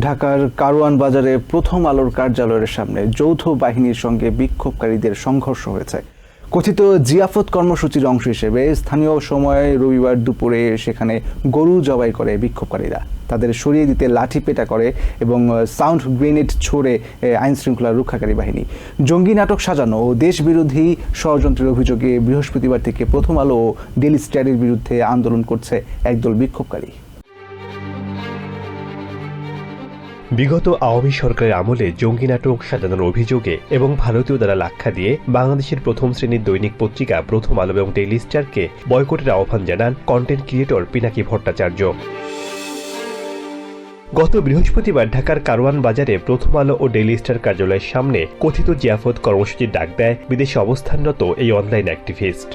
ঢাকার কারওয়ান বাজারে প্রথম আলোর কার্যালয়ের সামনে যৌথ বাহিনীর সঙ্গে বিক্ষোভকারীদের সংঘর্ষ হয়েছে। কথিত জিয়াফত কর্মসূচির অংশ হিসেবে স্থানীয় সময়ে রবিবার দুপুরে সেখানে গরু জবাই করে বিক্ষোভকারীরা। তাদের সরিয়ে দিতে লাঠি পেটা করে এবং সাউন্ড গ্রেনেড ছোড়ে আইন শৃঙ্খলা রক্ষাকারী বাহিনী। জঙ্গি নাটক সাজানো ও দেশবিরোধী ষড়যন্ত্রের অভিযোগে বৃহস্পতিবার থেকে প্রথম আলো ও ডেলি স্টারের বিরুদ্ধে আন্দোলন করছে একদল বিক্ষোভকারী। বিগত আওয়ামী সরকারের আমলে জঙ্গি নাটক সাজানোর অভিযোগে এবং ভারতীয় দ্বারা লাক্ষা দিয়ে বাংলাদেশের প্রথম শ্রেণির দৈনিক পত্রিকা প্রথম আলো এবং ডেইলি স্টারকে বয়কটের আহ্বান জানান কন্টেন্ট ক্রিয়েটর পিনাকি ভট্টাচার্য। গত বৃহস্পতিবার ঢাকার কারওয়ান বাজারে প্রথম আলো ও ডেইলি স্টার কার্যালয়ের সামনে কথিত জিয়াফত কর্মসূচির ডাক দেয় বিদেশে অবস্থানরত এই অনলাইন অ্যাক্টিভিস্ট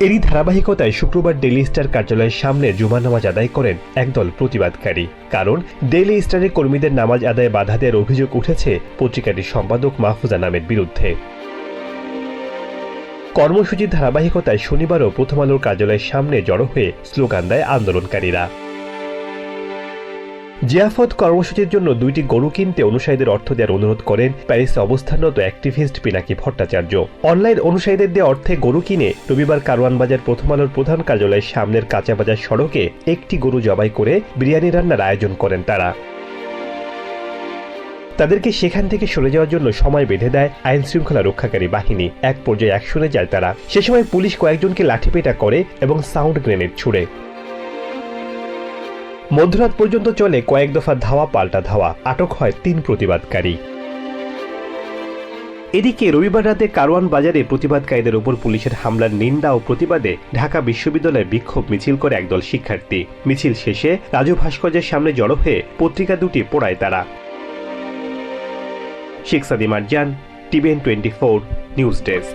এরই ধারাবাহিকতায় শুক্রবার ডেলি স্টার কার্যালয়ের সামনে জুমা নামাজ আদায় করেন একদল প্রতিবাদকারী। কারণ ডেলি স্টারের কর্মীদের নামাজ আদায় বাধা দেওয়ার অভিযোগ উঠেছে পত্রিকাটির সম্পাদক মাহফুজা নামের বিরুদ্ধে। কর্মসূচির ধারাবাহিকতায় শনিবারও প্রথম আলোর কার্যালয়ের সামনে জড়ো হয়ে স্লোগান দেয় আন্দোলনকারীরা। জিয়াফত কর্মসূচির জন্য দুইটি গরু কিনতে অনুসারীদের অর্থ দেওয়ার অনুরোধ করেন প্যারিসে অবস্থানরত অ্যাক্টিভিস্ট পিনাকি ভট্টাচার্য। অনলাইন অনুসারীদের দেওয়া অর্থে গরু কিনে রবিবার কারওয়ান বাজার প্রথম আলোর প্রধান কার্যালয়ের সামনের কাঁচা বাজার সড়কে একটি গরু জবাই করে বিরিয়ানি রান্নার আয়োজন করেন তারা। তাদেরকে সেখান থেকে সরে যাওয়ার জন্য সময় বেঁধে দেয় আইন শৃঙ্খলা রক্ষাকারী বাহিনী। এক পর্যায়ে অ্যাকশনে যায় তারা। সে সময় পুলিশ কয়েকজনকে লাঠিপেটা করে এবং সাউন্ড গ্রেনেড ছুড়ে। মধ্যরাত পর্যন্ত চলে কয়েক দফা ধাওয়া, পাল্টা ধাওয়া। আটক হয় তিন প্রতিবাদকারী। এদিকে রবিবার রাতে কারওয়ান বাজারে প্রতিবাদকারীদের উপর পুলিশের হামলার নিন্দা ও প্রতিবাদে ঢাকা বিশ্ববিদ্যালয়ে বিক্ষোভ মিছিল করে একদল শিক্ষার্থী। মিছিল শেষে রাজু ভাস্কর্যের সামনে জড়ো হয়ে পত্রিকা দুটি পোড়ায় তারা। Sheikh Sadi Marjan TVN twenty four, news desk.